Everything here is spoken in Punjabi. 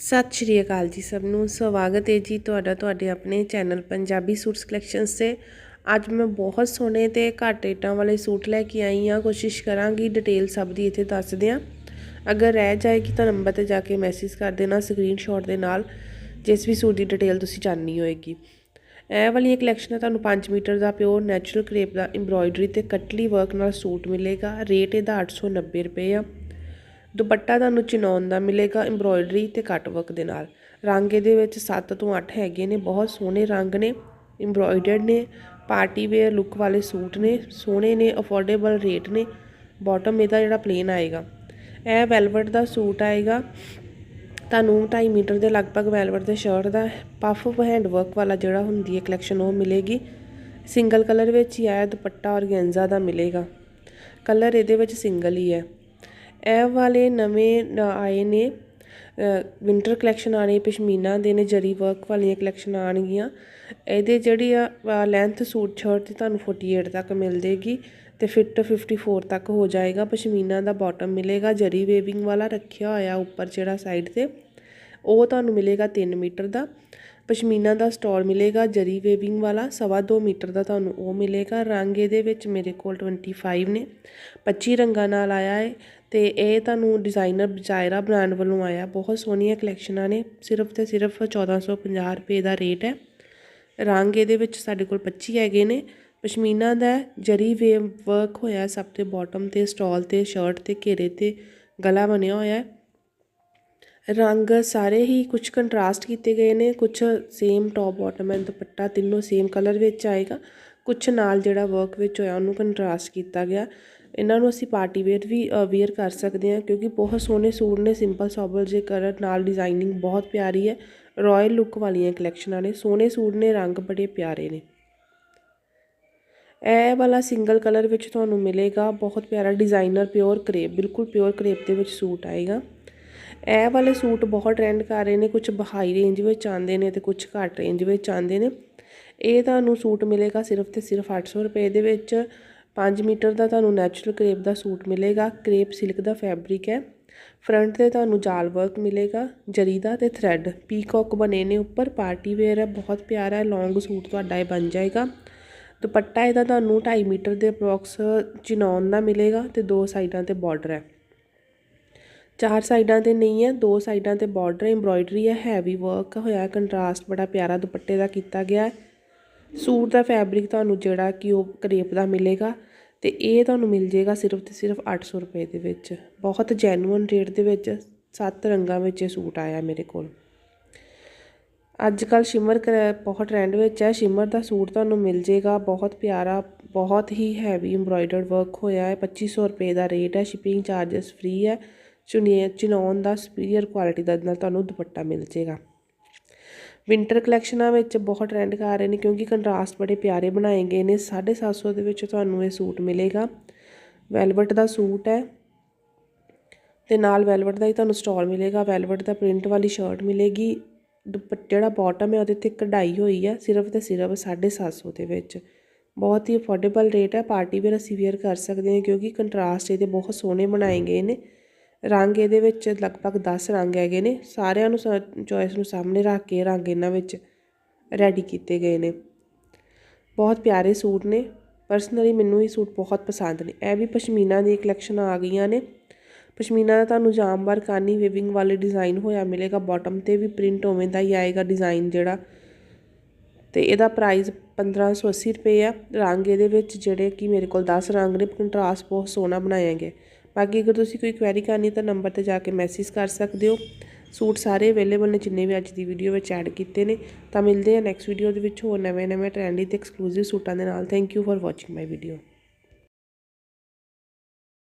ਸਤਿ ਸ਼੍ਰੀ ਅਕਾਲ ਜੀ ਸਭ ਨੂੰ, ਸਵਾਗਤ ਹੈ ਜੀ ਤੁਹਾਡਾ, ਤੁਹਾਡੇ ਆਪਣੇ ਚੈਨਲ ਪੰਜਾਬੀ ਸੂਟਸ ਕਲੈਕਸ਼ਨਸ ਤੇ। ਅੱਜ ਮੈਂ ਬਹੁਤ ਸੋਹਣੇ ਤੇ ਘੱਟ ਰੇਟਾਂ ਵਾਲੇ ਸੂਟ ਲੈ ਕੇ ਆਈ ਹਾਂ, ਕੋਸ਼ਿਸ਼ ਕਰਾਂਗੀ ਡਿਟੇਲ ਸਭ ਦੀ ਇੱਥੇ ਦੱਸ ਦਿਆਂ। ਅਗਰ ਰਹਿ ਜਾਏਗੀ ਤਾਂ ਨੰਬਰ ਤੇ ਜਾ ਕੇ ਮੈਸੇਜ ਕਰ ਦੇਣਾ ਸਕਰੀਨਸ਼ਾਟ ਦੇ ਨਾਲ, ਜਿਸ ਵੀ ਸੂਟ ਦੀ ਡਿਟੇਲ ਤੁਸੀਂ ਜਾਣਨੀ ਹੋਏਗੀ। ਇਹ ਵਾਲੀ ਕਲੈਕਸ਼ਨ ਹੈ ਤੁਹਾਨੂੰ 5 ਮੀਟਰ ਦਾ ਪਿਓਰ ਨੈਚੁਰਲ ਕਰੇਪ ਦਾ ਐਮਬ੍ਰੋਇਡਰੀ ਤੇ ਕਟਲੀ ਵਰਕ ਨਾਲ ਸੂਟ ਮਿਲੇਗਾ। ਰੇਟ ਇਹਦਾ 890 ਰੁਪਏ ਆ। ਦੁਪੱਟਾ ਤੁਹਾਨੂੰ ਚਿਨੌਨ ਦਾ ਮਿਲੇਗਾ ਐਮਬ੍ਰੋਇਡਰੀ ਤੇ ਕੱਟ ਵਰਕ ਦੇ ਨਾਲ। ਰੰਗ ਇਹਦੇ ਵਿੱਚ 7 ਤੋਂ 8 ਹੈਗੇ ਨੇ, ਬਹੁਤ ਸੋਹਣੇ ਰੰਗ ਨੇ ਐਮਬ੍ਰੋਇਡਰਡ ਨੇ ਪਾਰਟੀ ਵੇਅਰ ਲੁੱਕ ਵਾਲੇ ਸੂਟ ਨੇ, ਸੋਹਣੇ ਨੇ ਅਫੋਰਡੇਬਲ ਰੇਟ ਨੇ ਬਾਟਮ ਇਹਦਾ ਜਿਹੜਾ ਪਲੇਨ ਆਏਗਾ। ਇਹ ਵੈਲਵਟ ਦਾ ਸੂਟ ਆਏਗਾ। ਤੁਹਾਨੂੰ 2.5 ਮੀਟਰ ਦੇ ਲਗਭਗ ਵੈਲਵਟ ਦੇ ਸ਼ਰਟ ਦਾ ਪਫ ਹੈਂਡ ਵਰਕ ਵਾਲਾ ਜਿਹੜਾ ਹੁੰਦੀ ਹੈ ਕਲੈਕਸ਼ਨ ਉਹ ਮਿਲੇਗੀ। ਸਿੰਗਲ ਕਲਰ ਵਿੱਚ ਹੀ ਆਇਆ ਦੁਪੱਟਾ ਔਰਗੈਂਜ਼ਾ ਦਾ ਮਿਲੇਗਾ। ਕਲਰ ਇਹਦੇ ਵਿੱਚ ਸਿੰਗਲ ਹੀ ਹੈ। ਇਹ ਵਾਲੇ ਨਵੇਂ ਆਏ ਨੇ ਵਿੰਟਰ ਕਲੈਕਸ਼ਨ ਆਣੀ ਪਸ਼ਮੀਨਾ ਦੇ ਨੇ, ਜਰੀ ਵਰਕ ਵਾਲੀਆਂ ਕਲੈਕਸ਼ਨ ਆਣਗੀਆਂ ਇਹਦੇ ਜਿਹੜੀ ਆ ਲੈਂਥ ਸੂਟ ਸ਼ਰਟ ਦੀ ਤੁਹਾਨੂੰ 48 ਤੱਕ ਮਿਲ ਜੇਗੀ ਤੇ ਫਿੱਟ 54 ਤੱਕ ਹੋ ਜਾਏਗਾ। ਪਸ਼ਮੀਨਾ ਦਾ ਬਾਟਮ ਮਿਲੇਗਾ, ਜਰੀ ਵੇਵਿੰਗ ਵਾਲਾ ਰੱਖਿਆ ਹੋਇਆ ਉੱਪਰ ਜਿਹੜਾ ਸਾਈਡ ਤੇ, ਉਹ ਤੁਹਾਨੂੰ ਮਿਲੇਗਾ 3 ਮੀਟਰ ਦਾ। ਪਸ਼ਮੀਨਾ ਦਾ ਸਟੋਲ ਮਿਲੇਗਾ, ਜਰੀ ਵੇਵਿੰਗ ਵਾਲਾ, ਸਵਾ 2 ਮੀਟਰ ਦਾ ਤੁਹਾਨੂੰ ਉਹ ਮਿਲੇਗਾ। ਰੰਗ ਇਹਦੇ ਵਿੱਚ ਮੇਰੇ ਕੋਲ 25 ਨੇ। 25 ਰੰਗਾਂ ਨਾਲ ਆਇਆ ਹੈ ਅਤੇ ਇਹ ਤੁਹਾਨੂੰ ਡਿਜ਼ਾਇਨਰ ਬਜਾਇਰਾ ਬ੍ਰਾਂਡ ਵੱਲੋਂ ਆਇਆ। ਬਹੁਤ ਸੋਹਣੀਆਂ ਕਲੈਕਸ਼ਨਾਂ ਨੇ। ਸਿਰਫ ਅਤੇ ਸਿਰਫ 1450 ਰੁਪਏ ਦਾ ਰੇਟ ਹੈ। ਰੰਗ ਇਹਦੇ ਵਿੱਚ ਸਾਡੇ ਕੋਲ 25 ਹੈਗੇ ਨੇ। ਪਸ਼ਮੀਨਾ ਦਾ ਜਰੀ ਵੇਵ ਵਰਕ ਹੋਇਆ ਸਭ ਤੇ ਬਾਟਮ ਤੇ ਸਟਾਲ ਤੇ ਸ਼ਰਟ ਤੇ, ਘੇਰੇ ਤੇ ਗਲਾ ਬਣਿਆ ਹੋਇਆ ਰੰਗ ਸਾਰੇ ਹੀ ਕੁਝ ਕੰਟਰਾਸਟ ਕੀਤੇ ਗਏ ਨੇ। ਕੁਝ same top bottom and dupatta ਤਿੰਨੋਂ ਸੇਮ ਕਲਰ ਵਿੱਚ ਆਏਗਾ। ਕੁਝ ਨਾਲ ਜਿਹੜਾ ਵਰਕ ਵਿੱਚ ਹੋਇਆ, ਉਹਨੂੰ ਕੰਟਰਾਸਟ ਕੀਤਾ ਗਿਆ। ਇਹਨਾਂ ਨੂੰ ਅਸੀਂ ਪਾਰਟੀ ਵੇਅਰ ਵੀ ਵੇਅਰ ਕਰ ਸਕਦੇ ਹਾਂ ਕਿਉਂਕਿ ਬਹੁਤ ਸੋਹਣੇ ਸੂਟ ਨੇ ਸਿੰਪਲ ਸੋਬਰ ਜੇ ਕਲਰ, ਨਾਲ ਡਿਜ਼ਾਈਨਿੰਗ ਬਹੁਤ ਪਿਆਰੀ ਹੈ। ਰਾਇਲ ਲੁੱਕ ਵਾਲੀਆਂ ਕਲੈਕਸ਼ਨਾਂ ਨੇ, ਸੋਹਣੇ ਸੂਟ ਨੇ, ਰੰਗ ਬੜੇ ਪਿਆਰੇ ਨੇ। ਇਹ ਵਾਲਾ ਸਿੰਗਲ ਕਲਰ ਵਿੱਚ ਤੁਹਾਨੂੰ ਮਿਲੇਗਾ, ਬਹੁਤ ਪਿਆਰਾ ਡਿਜ਼ਾਈਨਰ ਪਿਓਰ ਕਰੇਪ ਬਿਲਕੁਲ ਪਿਓਰ ਕਰੇਪ ਦੇ ਵਿੱਚ ਸੂਟ ਆਏਗਾ। ਇਹ ਵਾਲੇ ਸੂਟ ਬਹੁਤ ਟ੍ਰੈਂਡ ਕਰ ਰਹੇ ਨੇ ਕੁਝ ਬਹਾਈ ਰੇਂਜ ਵਿੱਚ ਆਉਂਦੇ ਨੇ ਤੇ ਕੁਝ ਘੱਟ ਰੇਂਜ ਵਿੱਚ ਆਉਂਦੇ ਨੇ। ਇਹ ਤੁਹਾਨੂੰ ਸੂਟ ਮਿਲੇਗਾ ਸਿਰਫ ਤੇ ਸਿਰਫ 800 ਰੁਪਏ ਦੇ ਵਿੱਚ। 5 ਮੀਟਰ ਦਾ ਤੁਹਾਨੂੰ ਨੈਚੁਰਲ ਕਰੇਪ ਦਾ ਸੂਟ ਮਿਲੇਗਾ। ਕਰੇਪ ਸਿਲਕ ਦਾ ਫੈਬਰਿਕ ਹੈ। ਫਰੰਟ ਤੇ ਤੁਹਾਨੂੰ ਜਾਲ ਵਰਕ ਮਿਲੇਗਾ, ਜਰੀ ਦਾ ਤੇ ਥ੍ਰੈਡ ਪੀਕੌਕ ਬਣੇ ਨੇ ਉੱਪਰ ਪਾਰਟੀ ਵੇਅਰ ਹੈ, ਬਹੁਤ ਪਿਆਰਾ ਹੈ ਲੌਂਗ ਸੂਟ ਤੁਹਾਡਾ ਇਹ ਬਣ ਜਾਏਗਾ। ਦੁਪੱਟਾ ਇਹਦਾ ਤੁਹਾਨੂੰ 2.5 ਮੀਟਰ ਦੇ ਅਪਰੋਕਸ ਚਿਨੌਨ ਦਾ ਮਿਲੇਗਾ ਤੇ ਦੋ ਸਾਈਡਾਂ ਤੇ ਬਾਰਡਰ ਹੈ। ਚਾਰ ਸਾਈਡਾਂ ਤੇ ਨਹੀਂ ਹੈ, ਦੋ ਸਾਈਡਾਂ ਤੇ ਬਾਰਡਰ ਐਮਬ੍ਰੋਇਡਰੀ ਹੈ ਹੈਵੀ ਵਰਕ ਹੋਇਆ ਕੰਟਰਾਸਟ ਬੜਾ ਪਿਆਰਾ ਦੁਪੱਟੇ ਦਾ ਕੀਤਾ ਗਿਆ ਹੈ। ਸੂਟ ਦਾ ਫੈਬਰਿਕ ਤੁਹਾਨੂੰ ਜਿਹੜਾ ਕਿ ਉਹ ਕਰੇਪ ਦਾ ਮਿਲੇਗਾ ਤੇ ਇਹ ਤੁਹਾਨੂੰ ਮਿਲ ਜੇਗਾ ਸਿਰਫ ਤੇ ਸਿਰਫ 800 ਰੁਪਏ ਦੇ ਵਿੱਚ। ਬਹੁਤ ਜੈਨੂਅਨ ਰੇਟ ਦੇ ਵਿੱਚ ਸੱਤ ਰੰਗਾਂ ਵਿੱਚ ਇਹ ਸੂਟ ਆਇਆ ਮੇਰੇ ਕੋਲ। ਅੱਜ ਕੱਲ ਸ਼ਿਮਰ ਕਰ- ਬਹੁਤ ਟ੍ਰੈਂਡ ਵਿੱਚ ਹੈ। ਸ਼ਿਮਰ ਦਾ ਸੂਟ ਤੁਹਾਨੂੰ ਮਿਲ ਜੇਗਾ ਬਹੁਤ ਪਿਆਰਾ, ਬਹੁਤ ਹੀ ਹੈਵੀ ਐਮਬ੍ਰੋਇਡਰਡ ਵਰਕ ਹੋਇਆ ਹੈ। 2500 ਰੁਪਏ ਦਾ ਰੇਟ ਹੈ। ਸ਼ਿਪਿੰਗ ਚਾਰजेस ਫ੍ਰੀ ਹੈ। ਚੁਨੀਏ ਚਿਨੌਨ ਦਾ ਸੁਪੀਰੀਅਰ ਕੁਆਲਿਟੀ ਦਾ ਨਾਲ ਤੁਹਾਨੂੰ ਦੁਪੱਟਾ ਮਿਲ ਜੇਗਾ ਵਿੰਟਰ ਕਲੈਕਸ਼ਨਾਂ ਵਿੱਚ ਬਹੁਤ ਟ੍ਰੈਂਡ ਕਰ ਰਹੇ ਨੇ ਕਿਉਂਕਿ ਕੰਟਰਾਸਟ ਬੜੇ ਪਿਆਰੇ ਬਣਾਏ ਗਏ ਨੇ। 750 ਦੇ ਵਿੱਚ ਤੁਹਾਨੂੰ ਇਹ ਸੂਟ ਮਿਲੇਗਾ। ਵੈਲਵਟ ਦਾ ਸੂਟ ਹੈ। ਤੇ ਨਾਲ ਵੈਲਵਟ ਦਾ ਹੀ ਤੁਹਾਨੂੰ ਸਟਾਲ ਮਿਲੇਗਾ। ਵੈਲਵਟ ਦਾ ਪ੍ਰਿੰਟ ਵਾਲੀ ਸ਼ਰਟ ਮਿਲੇਗੀ। ਦੁਪੱਟਾ ਜਿਹੜਾ ਬਾਟਮ ਹੈ, ਉਹਦੇ ਤੇ ਕਢਾਈ ਹੋਈ ਹੈ, ਸਿਰਫ ਤੇ ਸਿਰਫ 750 ਦੇ ਵਿੱਚ। ਬਹੁਤ ਹੀ ਅਫੋਰਡੇਬਲ ਰੇਟ ਹੈ। ਪਾਰਟੀ ਵੇਅਰ ਅਸੀਂ ਵੇਅਰ ਕਰ ਸਕਦੇ ਹਾਂ ਕਿਉਂਕਿ ਕੰਟਰਾਸਟ ਇਹਦੇ ਬਹੁਤ ਸੋਹਣੇ ਬਣਾਏ ਗਏ ਨੇ। ਰੰਗ ਇਹਦੇ ਵਿੱਚ ਲਗਭਗ 10 ਰੰਗ ਹੈਗੇ ਨੇ। ਸਾਰਿਆਂ ਨੂੰ ਚੋਇਸ ਨੂੰ ਸਾਹਮਣੇ ਰੱਖ ਕੇ ਰੰਗ ਇਹਨਾਂ ਵਿੱਚ ਰੈਡੀ ਕੀਤੇ ਗਏ ਨੇ। ਬਹੁਤ ਪਿਆਰੇ ਸੂਟ ਨੇ। ਪਰਸਨਲੀ ਮੈਨੂੰ ਇਹ ਸੂਟ ਬਹੁਤ ਪਸੰਦ ਨੇ। ਇਹ ਵੀ ਪਸ਼ਮੀਨਾ ਦੀ ਕਲੈਕਸ਼ਨ ਆ ਗਈਆਂ ਨੇ। ਪਸ਼ਮੀਨਾ ਦਾ ਤੁਹਾਨੂੰ ਜਾਮਵਾਰ ਕਾਨੀ ਵੇਵਿੰਗ ਵਾਲੇ ਡਿਜ਼ਾਈਨ ਹੋਇਆ ਮਿਲੇਗਾ। ਬਾਟਮ ਤੇ ਵੀ ਪ੍ਰਿੰਟ ਹੋਵੇਂ ਦਾ ਹੀ ਆਏਗਾ ਡਿਜ਼ਾਈਨ ਜਿਹੜਾ। ਤੇ ਇਹਦਾ ਪ੍ਰਾਈਸ 1580 ਰੁਪਏ ਆ। ਰੰਗ ਇਹਦੇ ਵਿੱਚ ਜਿਹੜੇ ਕਿ ਮੇਰੇ ਕੋਲ 10 ਰੰਗ ਨੇ। ਕੰਟਰਾਸਟ ਬਹੁਤ ਸੋਹਣਾ ਬਣਾਇਆ ਗਿਆ। ਬਾਕੀ ਅਗਰ ਤੁਸੀਂ ਕੋਈ ਕੁਐਰੀ ਕਰਨੀ ਤਾਂ ਨੰਬਰ ਤੇ ਜਾ ਕੇ ਮੈਸੇਜ ਕਰ ਸਕਦੇ ਹੋ। ਸੂਟ ਸਾਰੇ ਅਵੇਲੇਬਲ ਨੇ, ਜਿੰਨੇ ਵੀ ਅੱਜ ਦੀ ਵੀਡੀਓ ਵਿੱਚ ਐਡ ਕੀਤੇ ਨੇ। ਤਾਂ ਮਿਲਦੇ ਆ ਨੈਕਸਟ ਵੀਡੀਓ ਦੇ ਵਿੱਚ ਹੋਰ ਨਵੇਂ ਨਵੇਂ ਟ੍ਰੈਂਡੀ ਤੇ ਐਕਸਕਲੂਸਿਵ ਸੂਟਾਂ ਦੇ ਨਾਲ। Thank you for watching my video